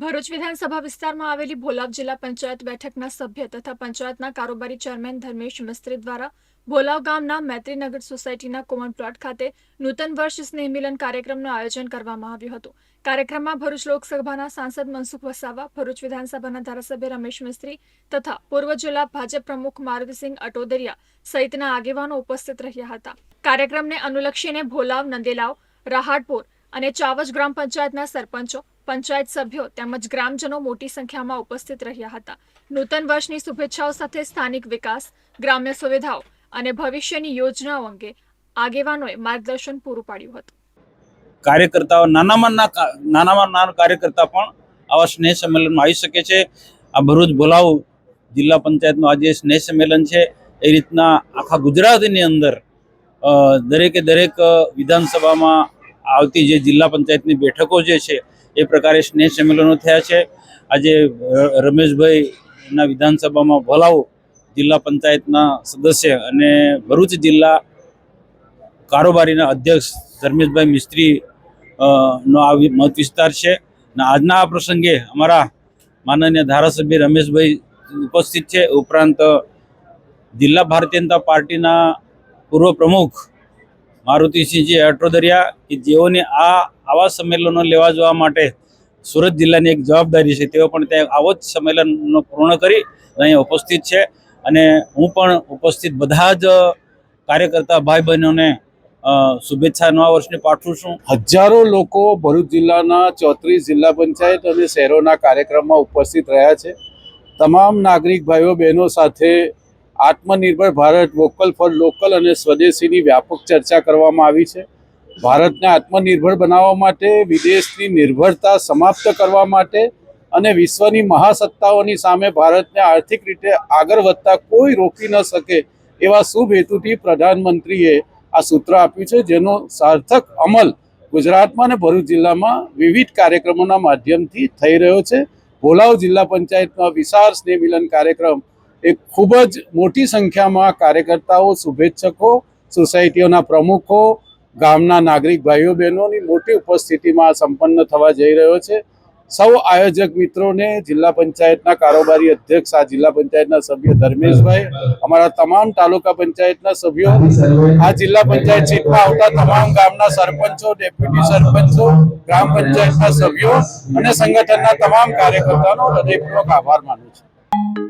ભરૂચ વિધાનસભા વિસ્તારમાં આવેલી ભોલાવ જિલ્લા પંચાયત બેઠકના સભ્ય તથા પંચાયતના કારોબારી ચેરમેન ધર્મેશ મિસ્ત્રી દ્વારા ભોલાવ ગામના મૈત્રીનગર સોસાયટીના કોમન પ્લોટ ખાતે નૂતન વર્ષ સ્નેહમિલન કાર્યક્રમનું આયોજન કરવામાં આવ્યું હતું. કાર્યક્રમમાં ભરૂચ લોકસભાના સાંસદ મનસુખ વસાવા, ભરૂચ વિધાનસભાના ધારાસભ્ય રમેશ મિસ્ત્રી તથા પૂર્વ જિલ્લા ભાજપ પ્રમુખ મારુતિસિંહ અટોદરિયા સહિતના આગેવાનો ઉપસ્થિત રહ્યા હતા. કાર્યક્રમને અનુલક્ષીને ભોલાવ, નંદેલાવ, રહાટપુર અને ચાવજ ગ્રામ પંચાયતના સરપંચો પંચાયત સભ્યો તેમજ ગ્રામજનો મોટી સંખ્યામાં ઉપસ્થિત રહ્યા હતા. નૂતન વર્ષની શુભેચ્છાઓ સાથે સ્થાનિક વિકાસ, ગ્રામ્ય સુવિધાઓ અને ભવિષ્યની યોજનાઓ અંગે આગેવાનોએ માર્ગદર્શન પૂરું પાડ્યું હતું. કાર્યકર્તાઓ નાનામાં નાનામાં નાના કાર્યકર્તા પણ આવા સ્નેહ સંમેલનમાં આવી શકે છે. આ ભરૂચ ભોલાવું જિલ્લા પંચાયતનું આજે સ્નેહ સંમેલન છે. એ રીતના આખા ગુજરાતની અંદર દરેકે દરેક વિધાનસભામાં આવતી જે જિલ્લા પંચાયતની બેઠકો જે છે એ પ્રકારે સ્નેહ સંમેલનો થયા છે. આજે રમેશભાઈના વિધાનસભામાં ભલાવો જિલ્લા પંચાયતના સદસ્ય અને ભરૂચ જિલ્લા કારોબારીના અધ્યક્ષ ધર્મેશભાઈ મિસ્ત્રી નો આ મત વિસ્તાર છે. અને આજના આ પ્રસંગે અમારા માનનીય ધારાસભ્ય રમેશભાઈ ઉપસ્થિત છે. ઉપરાંત જિલ્લા ભારતીય જનતા પાર્ટીના પૂર્વ પ્રમુખ મારુતિસિંહજી અટોદરિયા કે જેઓને આ આવા સંમેલનો લેવા જવા માટે સુરત જિલ્લાની એક જવાબદારી છે, તેઓ પણ ત્યાં આવો જ સંમેલનનો પૂર્ણ કરી અહીંયા ઉપસ્થિત છે. અને હું પણ ઉપસ્થિત બધા જ કાર્યકર્તા ભાઈ બહેનોને શુભેચ્છા નવા વર્ષની પાઠવું છું. હજારો લોકો ભરૂચ જિલ્લાના ચોત્રીસ જિલ્લા પંચાયત અને શહેરોના કાર્યક્રમમાં ઉપસ્થિત રહ્યા છે. તમામ નાગરિક ભાઈઓ બહેનો સાથે આત્મનિર્ભર ભારત વોકલ ફોર લોકલ અને સ્વદેશીની વ્યાપક ચર્ચા કરવામાં આવી છે. ભારતને આત્મનિર્ભર બનાવવા માટે, વિદેશની નિર્ભરતા સમાપ્ત કરવા માટે અને વિશ્વની મહાસત્તાઓની સામે ભારતને આર્થિક રીતે આગળ વધતા કોઈ રોકી ન શકે એવા શુભ હેતુથી પ્રધાનમંત્રીએ આ સૂત્ર આપ્યું છે, જેનો સાર્થક અમલ ગુજરાતમાં અને ભરૂચ જિલ્લામાં વિવિધ કાર્યક્રમોના માધ્યમથી થઈ રહ્યો છે. ભોલાવ જિલ્લા પંચાયતમાં વિશાળ સ્નેહ મિલન કાર્યક્રમ એ ખૂબ જ મોટી સંખ્યામાં કાર્યકર્તાઓ શુભેચ્છકો સોસાયટીઓના પ્રમુખો ગામના નાગરિક ભાઈઓ બહેનોની મોટી ઉપસ્થિતિમાં સંપન્ન થવા જઈ રહ્યો છે. સૌ આયોજક મિત્રોને જિલ્લા પંચાયતના કારોબારી અધ્યક્ષ આ જિલ્લા પંચાયતના સભ્ય ધર્મેશભાઈ અમારા તમામ તાલુકા પંચાયતના સભ્યો આ જિલ્લા પંચાયત સીટમાં આવતા તમામ ગામના સરપંચો ડેપ્યુટી સરપંચો ગ્રામ પંચાયતના સભ્યો અને સંગઠનના તમામ કાર્યકર્તાનો હૃદયપૂર્વક આભાર માનું છું.